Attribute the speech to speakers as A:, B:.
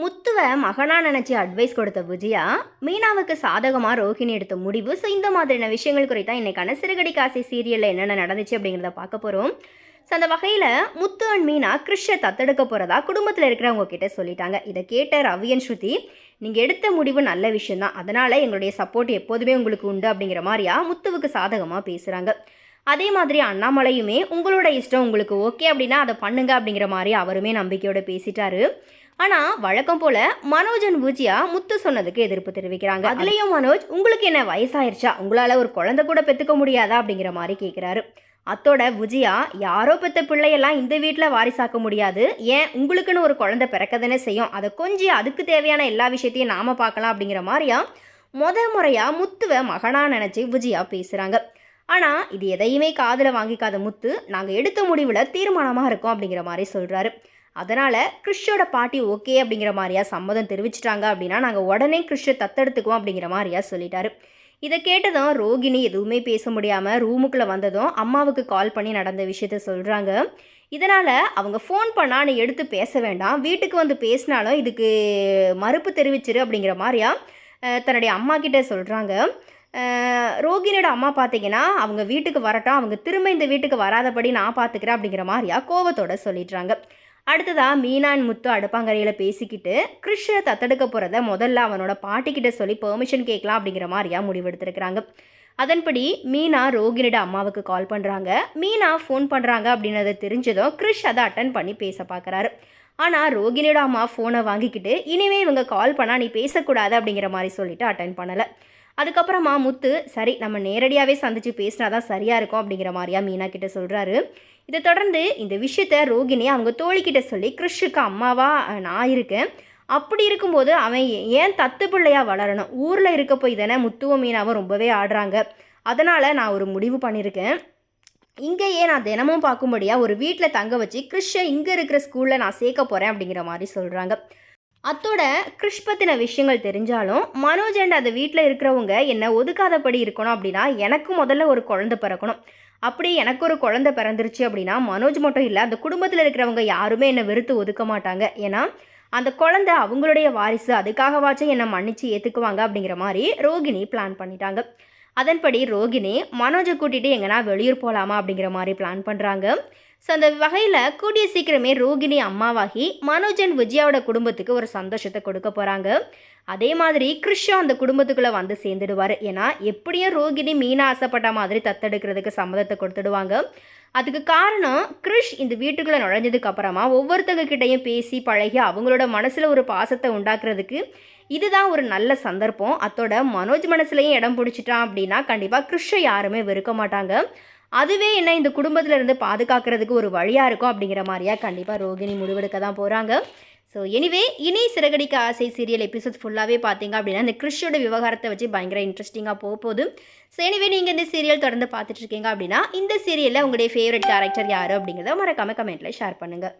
A: முத்துவை மகனா நினச்சி அட்வைஸ் கொடுத்த விஜயா மீனாவுக்கு சாதகமாக ரோஹிணி எடுத்த முடிவு. ஸோ இந்த மாதிரியான விஷயங்கள் குறைத்தான் இன்றைக்கான சிறுகடி காசி சீரியலில் என்னென்ன நடந்துச்சு அப்படிங்கிறத பார்க்க போகிறோம் ஸோ அந்த வகையில் முத்து அண்ட் மீனா கிருஷ்ணை தத்தெடுக்க போகிறதா குடும்பத்தில் இருக்கிறவங்க கிட்ட சொல்லிட்டாங்க. இதை கேட்ட ரவியன் ஸ்ருதி நீங்கள் எடுத்த முடிவு நல்ல விஷயந்தான் அதனால் எங்களுடைய சப்போர்ட் எப்போதுமே உங்களுக்கு உண்டு அப்படிங்கிற மாதிரியா முத்துவுக்கு சாதகமாக பேசுகிறாங்க அதே மாதிரி அண்ணாமலையுமே உங்களோட இஷ்டம் உங்களுக்கு ஓகே அப்படின்னா அதை பண்ணுங்க அப்படிங்கிற மாதிரி அவருமே நம்பிக்கையோடு பேசிட்டாரு. ஆனால் வழக்கம் போல மனோஜ் அண்ட் விஜயா முத்து சொன்னதுக்கு எதிர்ப்பு தெரிவிக்கிறாங்க. அதுலேயும் மனோஜ் உங்களுக்கு என்ன வயசாயிருச்சா? உங்களால் ஒரு குழந்தை கூட பெற்றுக்க முடியாதா? அப்படிங்கிற மாதிரி கேட்குறாரு அத்தோட விஜயா யாரோ பெற்ற பிள்ளையெல்லாம் இந்த வீட்டில் வாரிசாக்க முடியாது. ஏன்? உங்களுக்குன்னு ஒரு குழந்தை பிறக்க தானே செய்யும். அதை கொஞ்சம் அதுக்கு தேவையான எல்லா விஷயத்தையும் நாம பார்க்கலாம். அப்படிங்கிற மாதிரியா முத முறையாக முத்துவை மகனா நினச்சி விஜயா பேசுகிறாங்க ஆனால் இது எதையுமே காதில் வாங்கிக்காத முத்து நாங்கள் எடுத்த முடிவில் தீர்மானமாக இருக்கோம். அப்படிங்கிற மாதிரி சொல்கிறாரு அதனால் கிறிஷோட பாட்டி ஓகே அப்படிங்கிற மாதிரியா சம்மதம் தெரிவிச்சிட்டாங்க அப்படின்னா நாங்கள் உடனே கிறிஷை தத்தெடுத்துக்குவோம் அப்படிங்கிற மாதிரியா சொல்லிட்டாரு. இதை கேட்டதும் ரோகிணி எதுவுமே பேச முடியாமல் ரூமுக்குள்ளே வந்ததும் அம்மாவுக்கு கால் பண்ணி நடந்த விஷயத்த சொல்கிறாங்க இதனால் அவங்க ஃபோன் பண்ணால் நீ எடுத்து பேச வேண்டாம். வீட்டுக்கு வந்து பேசினாலும் இதுக்கு மறுப்பு தெரிவிச்சிரு அப்படிங்கிற மாதிரியா தன்னுடைய அம்மா கிட்டே சொல்கிறாங்க ரோகிணியோட அம்மா பார்த்தீங்கன்னா அவங்க வீட்டுக்கு வரட்டும் அவங்க திரும்ப இந்த வீட்டுக்கு வராதபடி நான் பார்த்துக்கிறேன் அப்படிங்கிற மாதிரியா கோவத்தோட சொல்லிடுறாங்க. அடுத்ததா மீனான் முத்து அடுப்பாங்கரையில் பேசிக்கிட்டு கிருஷ்ண தத்தெடுக்க போகிறத முதல்ல அவனோட பாட்டிக்கிட்ட சொல்லி பெர்மிஷன் கேட்கலாம் அப்படிங்கிற மாதிரியா முடிவெடுத்திருக்கிறாங்க. அதன்படி மீனா ரோகினிட அம்மாவுக்கு கால் பண்ணுறாங்க மீனா ஃபோன் பண்ணுறாங்க அப்படின்றத தெரிஞ்சதும் கிருஷ் அதை அட்டன் பண்ணி பேச பார்க்குறாரு. ஆனால் ரோகிணியோட அம்மா ஃபோனை வாங்கிக்கிட்டு இனிமேல் இவங்க கால் பண்ணால் நீ பேசக்கூடாது அப்படிங்கிற மாதிரி சொல்லிவிட்டு அட்டன் பண்ணலை. அதுக்கப்புறமா முத்து சரி நம்ம நேரடியாகவே சந்திச்சு பேசினா தான் சரியாக இருக்கும் அப்படிங்கிற மாதிரியா மீனா கிட்ட சொல்கிறாரு இதை தொடர்ந்து இந்த விஷயத்த ரோகிணி அவங்க தோழிக்கிட்ட சொல்லி கிறிஷுக்கு அம்மாவா? நான் இருக்கேன். அப்படி இருக்கும்போது அவன் ஏன் தத்து பிள்ளையாக வளரணும்? ஊரில் இருக்க போய் தானே முத்துவும் மீனாவும் ரொம்பவே ஆடுறாங்க. அதனால் நான் ஒரு முடிவு பண்ணியிருக்கேன். இங்கேயே நான் தினமும் பார்க்கும்படியாக ஒரு வீட்டில் தங்க வச்சு கிறிஷை இங்கே இருக்கிற ஸ்கூலில் நான் சேர்க்க போகிறேன் அப்படிங்கிற மாதிரி சொல்கிறாங்க அத்தோட கிறிஷ் பற்றின விஷயங்கள் தெரிஞ்சாலும் மனோஜ் அண்ட் அந்த வீட்டில் இருக்கிறவங்க என்னை ஒதுக்காதபடி இருக்கணும் அப்படின்னா எனக்கு முதல்ல ஒரு குழந்தை பிறக்கணும். அப்படி எனக்கு ஒரு குழந்தை பிறந்துருச்சு அப்படின்னா மனோஜ் மட்டும் இல்லை அந்த குடும்பத்தில் இருக்கிறவங்க யாருமே என்னை வெறுத்து ஒதுக்க மாட்டாங்க. ஏன்னா அந்த குழந்தை அவங்களுடைய வாரிசு அதுக்காகவாச்சும் என்னை மன்னிச்சு ஏற்றுக்குவாங்க அப்படிங்கிற மாதிரி ரோகிணி பிளான் பண்ணிட்டாங்க. அதன்படி ரோகிணி மனோஜை கூட்டிகிட்டு எங்கன்னா வெளியூர் போகலாமா அப்படிங்கிற மாதிரி பிளான் பண்ணுறாங்க ஸோ அந்த வகையில் கூடிய சீக்கிரமே ரோகிணி அம்மாவாகி மனோஜன் விஜயாவோட குடும்பத்துக்கு ஒரு சந்தோஷத்தை கொடுக்க போகிறாங்க அதே மாதிரி கிருஷ்ணம் அந்த குடும்பத்துக்குள்ளே வந்து சேர்ந்துடுவார். ஏன்னா எப்படியும் ரோகிணி மீனா ஆசைப்பட்ட மாதிரி தத்தெடுக்கிறதுக்கு சம்மதத்தை கொடுத்துடுவாங்க. அதுக்கு காரணம் கிருஷ் இந்த வீட்டுக்குள்ளே நுழைஞ்சதுக்கு அப்புறமா ஒவ்வொருத்தங்க கிட்டேயும் பேசி பழகி அவங்களோட மனசில் ஒரு பாசத்தை உண்டாக்குறதுக்கு இதுதான் ஒரு நல்ல சந்தர்ப்பம். அத்தோட மனோஜ் மனசுலையும் இடம் பிடிச்சிட்டான் அப்படின்னா கண்டிப்பாக கிருஷ்ணை யாருமே வெறுக்க மாட்டாங்க. அதுவே என்ன இந்த குடும்பத்தில் இருந்து பாதுகாக்கிறதுக்கு ஒரு வழியாக இருக்கும் அப்படிங்கிற மாதிரியா கண்டிப்பாக ரோகிணி முடிவெடுக்க தான் போகிறாங்க ஸோ எனிவே இனி சிறகடிக்க ஆசை சீரியல் எபிசோட் ஃபுல்லாகவே பார்த்தீங்க அப்படின்னா இந்த கிறிஷோட விவகாரத்தை வச்சு பயங்கர இன்ட்ரெஸ்டிங்காக போக போகுது. ஸோ எனிவே நீங்கள் இந்த சீரியல் தொடர்ந்து பார்த்துட்ருக்கீங்க அப்படின்னா இந்த சீரியலில் உங்களுடைய ஃபேவரட் கேரக்டர் யார் அப்படிங்கிறத மறக்காமல் கமெண்ட்டில் ஷேர் பண்ணுங்கள்